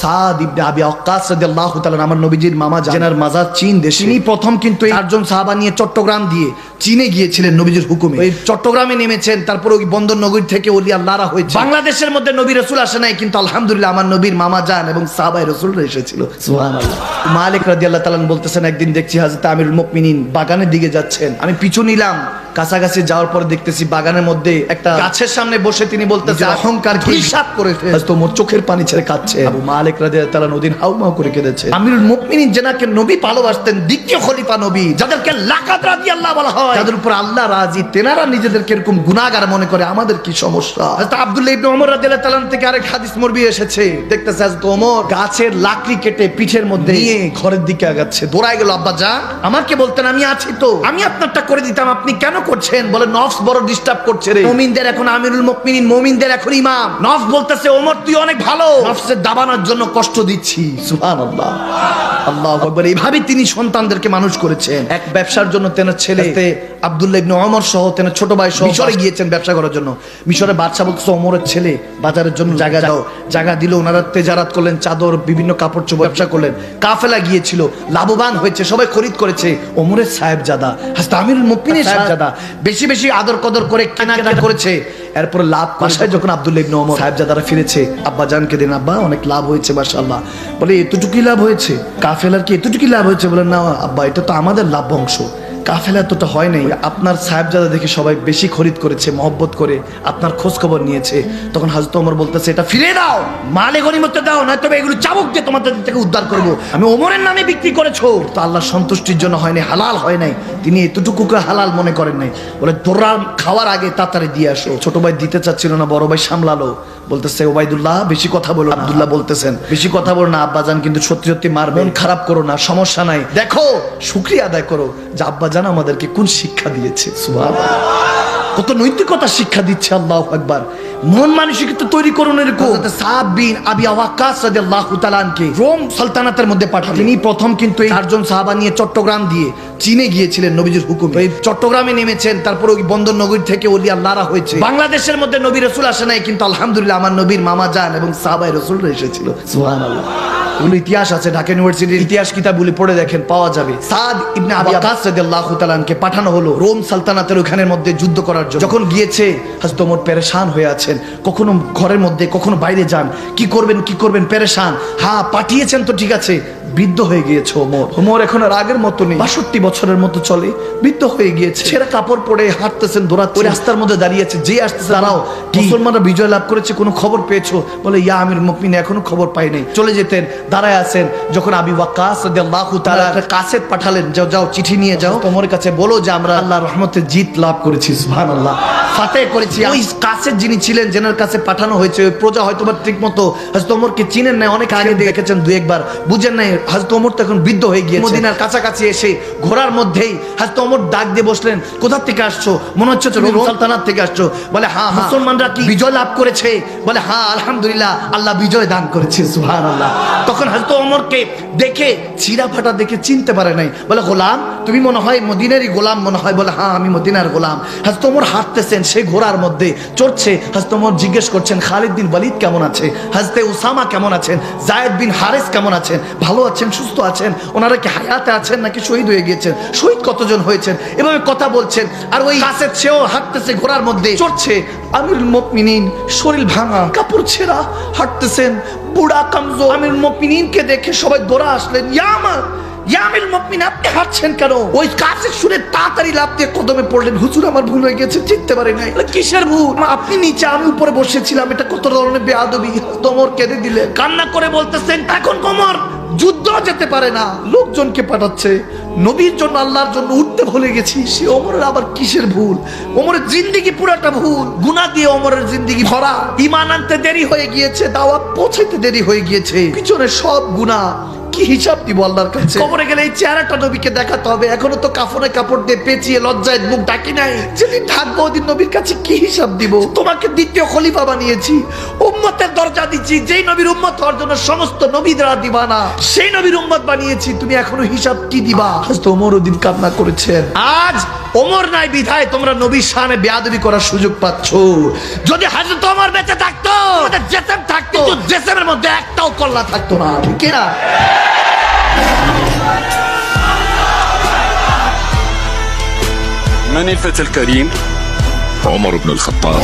সাদ ইবনে আবি ওয়াক্কাস রাদিয়াল্লাহু তাআলা আমার নবীজির মামা জানার মাজার চীন দেশে। তিনি প্রথম কিন্তু এই চারজন সাহাবা নিয়ে চট্টগ্রাম দিয়ে চীনে গিয়েছিলেন নবীজির হুকুমে। ওই চট্টগ্রামে নেমেছেন তারপর ওই বন্দর নগরী থেকে ওলি আল্লাহরা হয়েছে। বাংলাদেশের মধ্যে নবী রসুল আসে নাই কিন্তু আলহামদুলিল্লাহ আমার নবীর মামা জান এবং সাহাবাই রসুল এসেছিল। সুবহানাল্লাহ। মালিক রাদিয়াল্লাহু তাআলা বলতেছেন একদিন দেখছি হযরত আমিরুল মুমিনিন বাগানের দিকে যাচ্ছেন। আমি পিছু নিলাম কাছাকাছি যাওয়ার পর দেখতেছি বাগানের মধ্যে একটা গাছের সামনে বসে তিনি বলতেছে অহংকার হিসাব করে তো মোর চোখের পানি ছেড়ে কাচ্ছে আবু মালিক রাদিয়াল্লাহু তাআলা নদীর হাউমাউ করে কেঁদেছে। আমিরুল মুমিনিন যেনাকে নবী ভালোবাসতেন দ্বিতীয় খলিফা নবী যাদেরকে লাকাত রাদিয়াল্লাহু বলা হয়। যাদের উপর আল্লাহ রাজি তেনারা নিজেদেরকে এরকম গুনাহগার মনে করে আমাদের কি সমস্যা? হযরত আব্দুল্লাহ ইবনে ওমর রাদিয়াল্লাহু তাআলা থেকে আরেক হাদিস মরবি এসেছে। দেখতেছে হযরত ওমর গাছের লাকড়ি কেটে পিঠের মধ্যে নিয়ে ঘরের দিকে আগাচ্ছে। দৌড়ায় গেল আব্বা যা। আমাকে বলতেন আমি আছি তো। আমি আপনারটা করে দিতাম আপনি কেন করছেন? বলে নফস বড় ডিস্টার্ব করছে রে। মুমিনদের এখন আমিরুল মুমিনিন মুমিনদের এখন ইমাম। নফস বলতেছে ওমর তুই অনেক ভালো। নফসের দাবানোর জন্য কষ্ট দিচ্ছি। সুবহানাল্লাহ। আল্লাহ আকবার। এইভাবে তিনি সন্তানদেরকে মানুষ করেছেন। এক ব্যবসার জন্য তেনার ছেলে আব্দুল্লাহ ইবনে ওমর সহ তেনার ছোট ভাই সহ মিশরে গিয়েছেন ব্যবসা করার জন্য। মিশরে বাদশা বলতেছে ওমরের ছেলে বাজারের জন্য জায়গা দাও। জায়গা দিল ওনারা তেজারাত করলেন চাদর বিভিন্ন কাপড় চোপড় ব্যবসা করলেন। কাফেলা গিয়েছিল লাভবান হয়েছে সবাই খরিদ করেছে। ওমরের সাহেবজাদা হাসতে আমিরুল মুমিনের সাহেবজাদা বেশি বেশি আদর কদর করে কেনাকাটা করেছে। এরপর লাভ বাসায় যখন আব্দুল ইবনে ওমর সাহেবজাদারা ফিরেছে, আব্বা জানকে দিন আব্বা, অনেক লাভ হয়েছে, মাশাআল্লাহ। বলে, এতটুকুই লাভ হয়েছে? কাফেলার কি এতটুকুই লাভ হয়েছে? বলে, না, আব্বা, এটা তো আমাদের লাভ বংশ কাফেলা এতটা হয় নাই, আপনার সাহেবজাদা দেখে সবাই বেশি খরিদ করেছে, মহব্বত করে, আপনার খোঁজ খবর নিয়েছে। তখন হাজরত ওমর বলতেছে, এটা ফিরে দাও, মালে গনিমতে দাও না তবে এগুলো চাবুক দিয়ে তোমাদের থেকে উদ্ধার করব। আমি ওমরের নামে বিক্রি করেছ। তো আল্লাহ সন্তুষ্টির জন্য হয়নি হালাল হয় নাই। তিনি এতটুকুকে হালাল মনে করেন নাই। বলে, তোরা খাওয়ার আগে তাড়াতাড়ি দিয়ে আসো। ছোট ভাই দিতে চাচ্ছিল না, বড় ভাই সামলালো। বলতেছে ওবাইদুল্লাহ বেশি কথা বলো আব্দুল্লাহ বলতেছেন, বেশি কথা বলো না, আব্বাজান, কিন্তু সত্যি সত্যি মার মন খারাপ করো না, সমস্যা নাই। দেখো, শুক্রিয়া আদায় করো। যে আব্বাজান আমাদেরকে কোন শিক্ষা দিয়েছে? সুবহানাল্লাহ। কত নৈতিকতা শিক্ষা দিচ্ছে আল্লাহ একবার মন মানসিকতা তৈরি করুন এরকম। সাব আবি আওয়াকাস রাদিয়াল্লাহু তাআলা রোম সালতানাতের মধ্যে পাঠালেন। তিনি প্রথম কিন্তু এই চারজন সাহাবা নিয়ে চট্টগ্রাম দিয়ে চীনে গিয়েছিলেন নবীজির হুকুম। এই চট্টগ্রামে নেমেছেন তারপর ওই বন্দর নগরী থেকে ওলি আল্লাহরা হয়েছে। বাংলাদেশের মধ্যে নবী রসুল আসে নাই কিন্তু আলহামদুলিল্লাহ আমার নবীর মামা জান এবং সাহাবাই রসুল এসেছিল। সুবহানাল্লাহ। এগুলো ইতিহাস আছে ঢাকা ইউনিভার্সিটির? ইতিহাস কিতাবগুলি পড়ে দেখেন পাওয়া যাবে। সাদ ইবনে আবি ওয়াক্কাস রাদিয়াল্লাহু তাআলা আনকে পাঠানো হলো রোম সালতানাতের ওখানের মধ্যে যুদ্ধ করার জন্য। যখন গিয়েছে হযরত ওমর পেরেশান হয়ে আছেন। কখনো ঘরের মধ্যে কখনো বাইরে যান। কি করবেন কি করবেন পেরেশান? হ্যাঁ পাঠিয়েছেন তো ঠিক আছে। বৃদ্ধ হয়ে গিয়েছে ওমর। ওমর এখন আর আগের মতো নেই। বাষট্টি বছরের মতো চলে। বৃদ্ধ হয়ে গিয়েছে। ছেঁড়া কাপড় পরে হাঁটতেছেন দৌড়াচ্ছে রাস্তার মধ্যে দাঁড়িয়েছে যে আসতেছে দাঁড়াও মুসলমানরা বিজয় লাভ করেছে কোনো খবর পেয়েছ? বলে ইয়া আমির মুকমিন এখনও খবর পাই নাই। চলে যেতেন দাঁড়ায় আছেন যখন আবি ওয়াক্কাস রাদিয়াল্লাহু তাআলা একটা কাসেট পাঠালেন যাও যাও চিঠি নিয়ে যাও। তোমার কাছে বলো যে আমরা আল্লাহর রহমতে জিত লাভ করেছি সুবহানাল্লাহ। ফাতে করেছি। ওই কাসের যিনি ছিলেন যেনার কাছে পাঠানো হয়েছে ওই প্রজা হয়তো বা ঠিক মতো হযরত ওমরকে চিনেন না অনেক আগে দেখেছেন দুই একবার বুঝেন নাই হযরত ওমর তো এখন বৃদ্ধ হয়ে গিয়েছে। মদিনার কাছাকাছি এসে ঘোড়ার মধ্যেই হযরত ওমর ডাক দিয়ে বসলেন কোথা থেকে আসছো? মনে হচ্ছে রোম সালতানাত থেকে আসছো। বলে হ্যাঁ হ্যাঁ। মুসলমানরা কি বিজয় লাভ করেছে? বলে হ্যাঁ আলহামদুলিল্লাহ, আল্লাহ বিজয় দান করেছে, সুবহানাল্লাহ। তখন হযরত ওমরকে দেখে, ছিঁড়া ফাটা দেখে চিনতে পারে নাই। বলে, গোলাম, তুমি মনে হয় মদিনারই গোলাম? মনে হয়, বলে হ্যাঁ আমি মদিনার গোলাম। হযরত ওমর হাঁটতেছেন, সেই ঘোড়ার মধ্যে চড়ছে। হযরত ওমর জিজ্ঞেস করছেন, খালিদ বিন ওয়ালিদ কেমন আছে? হযরতে উসামা কেমন আছেন? জায়েদ বিন হারেস কেমন আছেন? ভালো আছেন, সুস্থ আছেন? ওনারা কি হায়াতে আছেন নাকি শহীদ হয়ে গিয়েছেন? শহীদ কতজন হয়েছেন? এভাবে কথা বলছেন। আর ওই কাছের সেও হাঁটতেছে ঘোড়ার মধ্যে, চড়ছে। আমিরুল শরীর ভাঙা, কাপড় ছেঁড়া, হাঁটতেছেন, বুড়া কামজো আমির মুমিনিনকে দেখে সবাই দৌড়া আসলেন, ইয়া আমার ইয়ামিল আপনি হাঁটছেন কেন? ওই কাছে শুনে তাড়াতাড়ি লাভ দিয়ে কদমে পড়লেন, হুজুর, আমার ভুল হয়ে গেছে, চিনতে পারি নাই। কিসের ভুল? আপনি নিচে, আমি উপরে বসেছিলাম, এটা কত ধরনের বেয়াদবি? তোমর কেঁদে দিলে, কান্না করে বলতেছেন, এখন কোমর যুদ্ধ যেতে পারে না, লোকজনকে পাঠাচ্ছে। নবীর জন্য, আল্লাহর জন্য উঠতে ভুলে গেছি। সে অমরের আবার কিসের ভুল? ওমরের জিন্দিগি পুরাটা ভুল। গুনা দিয়ে অমরের জিন্দিগি ভরা। ইমান আনতে দেরি হয়ে গিয়েছে দাওয়া পৌঁছাইতে দেরি হয়ে গিয়েছে। পিছনে সব গুনাহ। কি হিসাব দিব আল্লাহর কাছে? কবরে গেলে এই চেহারাটা নবীকে দেখাতে হবে। এখনও তো কাফনে কাপড় দিয়ে পেঁচিয়ে লজ্জায় মুখ ঢাকি নাই। যেদিন ঢাকবো ওদিন নবীর কাছে কি হিসাব দিব? তোমাকে দ্বিতীয় খলিফা বানিয়েছি। উম্মতের দরজা দিচ্ছি। যেই নবীর উম্মত হওয়ার জন্য সমস্ত নবীরা দিবা না সেই নবীর উম্মত বানিয়েছি। তুমি এখনও হিসাব কি দিবা? আজ তো ওমর ওদিন কান্না করেছেন। আজ ওমর নাই বিধায় তোমরা নবীর সামনে বেয়াদবি করার সুযোগ পাচ্ছ যদি হাজরত ওমর বেঁচে থাকতো আমাদের জেসেম থাকতো কিন্তু জেসেমের মধ্যে একটাও কল্লা থাকতো না ঠিক না من الفتى الكريم عمر بن الخطاب